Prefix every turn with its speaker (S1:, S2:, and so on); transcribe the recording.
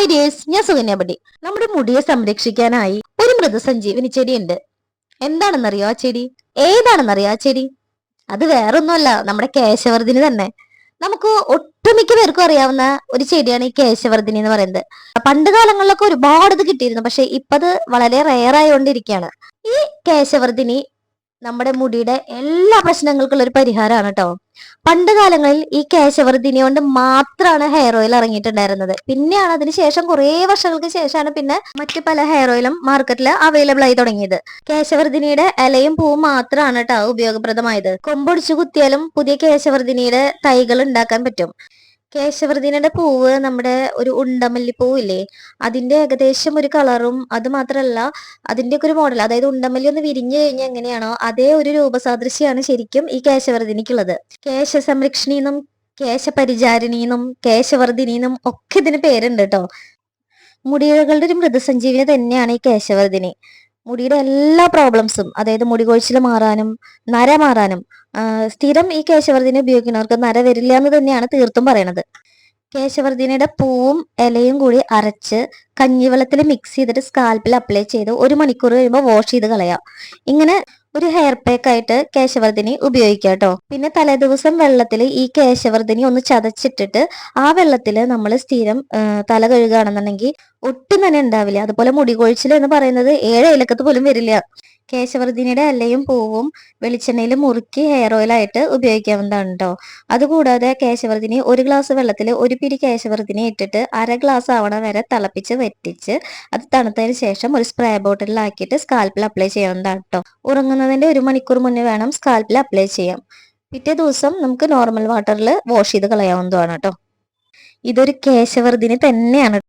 S1: Hi days ഞാൻ സുകന്യാപടി നമ്മുടെ മുടിയെ സംരക്ഷിക്കാനായി ഒരു മൃദുസഞ്ജീവനി ചെടിയുണ്ട്. എന്താണെന്നറിയോ ആ ചെടി? ഏതാണെന്നറിയോ ആ ചെടി? അത് വേറൊന്നുമല്ല നമ്മുടെ കേശവർദ്ധിനി തന്നെ. നമുക്ക് ഒട്ടുമിക്ക പേർക്കും അറിയാവുന്ന ഒരു ചെടിയാണ് ഈ കേശവർദ്ധിനി എന്ന് പറയുന്നത്. പണ്ട് കാലങ്ങളിലൊക്കെ ഒരുപാട് ഇത് കിട്ടിയിരുന്നു പക്ഷെ ഇപ്പത് വളരെ റെയർ ആയിക്കൊണ്ടിരിക്കുകയാണ് ഈ കേശവർദ്ധിനി നമ്മുടെ മുടിയുടെ എല്ലാ പ്രശ്നങ്ങൾക്കുള്ള ഒരു പരിഹാരമാണ് കേട്ടോ പണ്ട് കാലങ്ങളിൽ ഈ കേശവർദ്ധിനി കൊണ്ട് മാത്രമാണ് ഹെയർ ഓയിൽ ഇറങ്ങിയിട്ടുണ്ടായിരുന്നത്. പിന്നെയാണ് അതിന് ശേഷം കുറേ വർഷങ്ങൾക്ക് ശേഷമാണ് പിന്നെ മറ്റു പല ഹെയർ ഓയിലും മാർക്കറ്റിൽ അവൈലബിൾ ആയി തുടങ്ങിയത്. കേശവർദ്ധിനിയുടെ ഇലയും പൂവും മാത്രമാണ് കേട്ടോ ഉപയോഗപ്രദമായത്. കൊമ്പൊടിച്ചു കുത്തിയാലും പുതിയ കേശവർദ്ധിനിയുടെ തൈകൾ ഉണ്ടാക്കാൻ പറ്റും. കേശവർദ്ധിനിയുടെ പൂവ് നമ്മുടെ ഒരു ഉണ്ടമല്ലി പൂവില്ലേ അതിന്റെ ഏകദേശം ഒരു കളറും അത് മാത്രല്ല അതിന്റെ ഒക്കെ ഒരു മോഡൽ അതായത് ഉണ്ടമല്ലി ഒന്ന് വിരിഞ്ഞു കഴിഞ്ഞാൽ എങ്ങനെയാണോ അതേ ഒരു രൂപസാദൃശ്യമാണ് ശരിക്കും ഈ കേശവർദ്ധിനിക്കുള്ളത് കേശ സംരക്ഷണി എന്നും കേശപരിചാരിണി ഒക്കെ ഇതിന് പേരുണ്ട് കേട്ടോ. മുടികളുടെ ഒരു മൃതസഞ്ജീവിനി തന്നെയാണ് ഈ കേശവർദ്ധിനി മുടിയുടെ എല്ലാ പ്രോബ്ലംസും അതായത് മുടി കൊഴിച്ചിൽ മാറാനും നര മാറാനും സ്ഥിരം ഈ കേശവർദ്ധിനി ഉപയോഗിക്കുന്നവർക്ക് നര വരില്ല എന്ന് തന്നെയാണ് തീർത്തും പറയണത്. കേശവർദ്ധിനിയുടെ പൂവും ഇലയും കൂടി അരച്ച് കഞ്ഞിവെള്ളത്തിൽ മിക്സ് ചെയ്തിട്ട് സ്കാൽപ്പിൽ അപ്ലൈ ചെയ്ത് ഒരു മണിക്കൂർ കഴിയുമ്പോൾ വാഷ് ചെയ്ത് കളയാം. ഇങ്ങനെ ഒരു ഹെയർ പാക്ക് ആയിട്ട് കേശവർദ്ധിനി ഉപയോഗിക്കാം കേട്ടോ പിന്നെ തലേദിവസം വെള്ളത്തിൽ ഈ കേശവർദ്ധിനി ഒന്ന് ചതച്ചിട്ടിട്ട് ആ വെള്ളത്തിൽ നമ്മൾ സ്ഥിരം തല കഴുകുകയാണെന്നുണ്ടെങ്കിൽ ഒട്ടും തന്നെ ഉണ്ടാവില്ല. അതുപോലെ മുടി കൊഴിച്ചിൽ എന്ന് പറയുന്നത് ഏഴ് ഇലക്കത്ത് പോലും വരില്ല. കേശവർദ്ധിനിയുടെ അല്ലയും പൂവും വെളിച്ചെണ്ണയിൽ മുറുക്കി ഹെയർ ഓയിൽ ആയിട്ട് ഉപയോഗിക്കാവുന്നതാണ് കേട്ടോ അതുകൂടാതെ കേശവർദ്ധിനി ഒരു ഗ്ലാസ് വെള്ളത്തിൽ ഒരു പിരി കേശവർദ്ധിനി ഇട്ടിട്ട് അര ഗ്ലാസ് ആവണ വരെ തിളപ്പിച്ച് വെറ്റിച്ച് അത് തണുത്തതിന് ശേഷം ഒരു സ്പ്രേ ബോട്ടിലാക്കിയിട്ട് സ്കാൽപ്പിൽ അപ്ലൈ ചെയ്യാവുന്നതാണ് കേട്ടോ ഉറങ്ങുന്നതിന്റെ ഒരു മണിക്കൂർ മുന്നേ വേണം സ്കാൽപ്പിൽ അപ്ലൈ ചെയ്യാം പിറ്റേ ദിവസം നമുക്ക് നോർമൽ വാട്ടറിൽ വാഷ് ചെയ്ത് കളയാവുന്നതാണ് കേട്ടോ ഇതൊരു കേശവർദ്ധിനി തന്നെയാണ്.